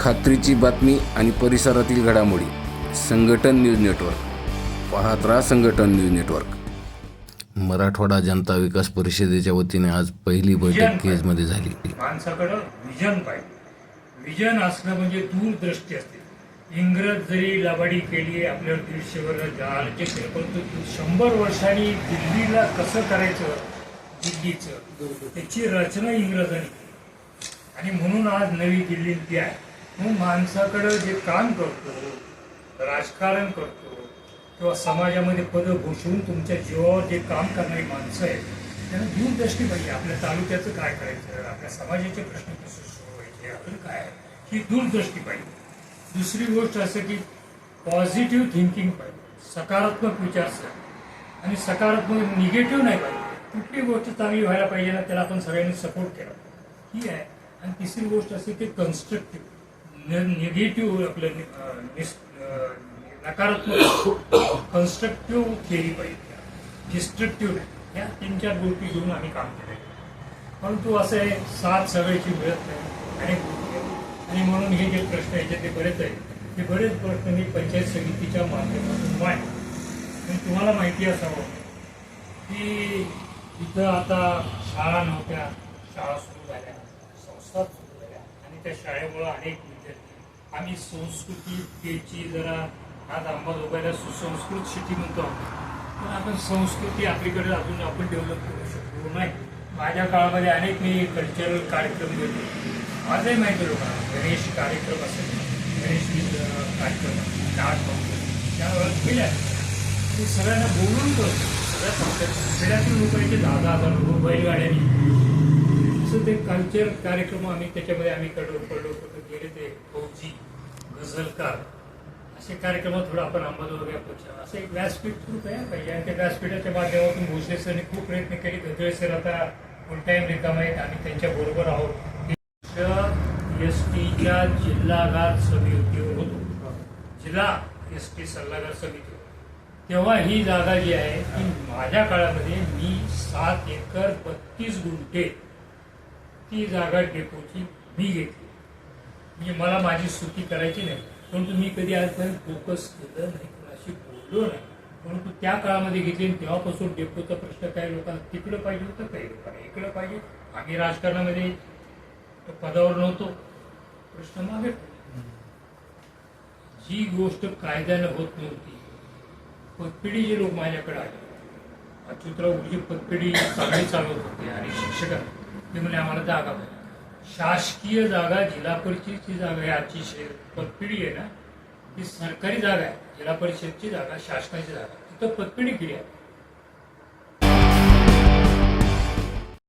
खात्रीची बातमी आणि परिसरातील घडामोडी. संघटन न्यूज नेटवर्क. पाहत राहा संघटन न्यूज नेटवर्क. मराठवाडा जनता विकास परिषदेच्या वतीने आज पहिली बैठक केजमध्ये झाली. माणसाकडं विजन पाहिजे. विजन असणं म्हणजे दूरदृष्टी असते. इंग्रज जरी लबाडी केली आपल्यावर दीडशे वर्ष केलं परंतु शंभर वर्षांनी दिल्लीला कसं करायचं? दिल्लीचं. त्याची रचना इंग्रजांनी केली. आणि म्हणून आज नवी दिल्ली ती आहे. मग माणसाकडं जे काम करतो राजकारण करतो किंवा समाजामध्ये पदं भूषवून तुमच्या जीवावर जे काम करणारी माणसं आहेत त्यांना दूरदृष्टी पाहिजे. आपल्या तालुक्याचं काय करायचं? आपल्या समाजाचे प्रश्न कसे सोडवायचे आपलं काय? आहे ही दूरदृष्टी पाहिजे. दुसरी गोष्ट असं की पॉझिटिव्ह थिंकिंग पाहिजे. सकारात्मक विचारसरणी आणि सकारात्मक निगेटिव्ह नाही पाहिजे. कुठली गोष्ट चांगली व्हायला पाहिजे ना त्याला आपण सगळ्यांनी सपोर्ट केला ही आहे. आणि तिसरी गोष्ट असे की कन्स्ट्रक्टिव्ह निगेटिव्ह आपलं नकारात्मक कन्स्ट्रक्टिव्ह केली पाहिजे. डिस्ट्रक्टिव्ह नाही. या तीन चार गोष्टी घेऊन आम्ही काम केलं. परंतु असं आहे साथ सगळ्याची मिळत नाही. आणि म्हणून हे जे प्रश्न याचे ते बरेच आहेत ते बरेच प्रश्न मी पंचायत समितीच्या माध्यमातून मांडले आणि तुम्हाला माहिती असावं की इथं आता शाळा नव्हत्या शाळा सुरू झाल्या संस्था सुरू झाल्या. आणि त्या शाळेमुळं अनेक विद्यार्थी आम्ही संस्कृतीची जरा आज अंबाजोगाईला सुसंस्कृत सिटी म्हणतो पण आपण संस्कृती आपलीकडे अजून आपण डेव्हलप करू शकतो नाही. माझ्या काळामध्ये अनेक मी कल्चरल कार्यक्रम घेतो. आजही माहिती आहे लोकांना गणेश कार्यक्रम असेल गणेश कार्यक्रम नाट त्यावेळेस केल्या ते सगळ्यांना बोलून करतो. सगळ्या खेड्यातील लोकांचे दहा दहा हजार लोक बैलगाड्यांनी. असं ते कल्चर कार्यक्रम आम्ही त्याच्यामध्ये आम्ही कडलो पडलो गेले ते गझलकार असे कार्यक्रम थोडं आपण अंबाजोगाईपेक्षा असं एक व्यासपीठ सुरू तयार पाहिजे आणि त्या व्यासपीठाच्या माध्यमातून भोसले सरने खूप प्रयत्न केले. गजळे सर आता फुल टाईम रिकाम आहेत आम्ही त्यांच्या बरोबर आहोत. एस टीच्या जिल्हागार समितीवर होतो. जिल्हा एस टी सल्लागार समिती. तेव्हा ही जागा जी आहे ती माझ्या काळामध्ये मी सात एकर बत्तीस गुंठे ती जागा डेपोची मी घेतली. म्हणजे मला माझी स्तुती करायची नाही. परंतु मी कधी आजपर्यंत फोकस केलं नाही कोणाशी बोललो नाही. परंतु त्या काळामध्ये घेतली तेव्हापासून डेपोचा प्रश्न काही लोकांना तिकडं पाहिजे होतं काही लोकांना इकडं पाहिजे आम्ही राजकारणामध्ये पदावर नव्हतो. प्रश्न मागे जी गोष्ट कायद्यानं होत नव्हती पतपिढी जे लोक माझ्याकडे आले अच्युतराव गुरुजी पतपिढी चांगली चालवत होते आणि शिक्षकांना ते म्हणजे आम्हाला जागा पाहिजे शासकीय जागा जिल्हा परिषदची जागा आहे आजची शे- पतपिढी आहे ना. ती सरकारी जागा आहे जिल्हा परिषदची जागा शासनाची जागा. तिथं पतपिढी केली आहे?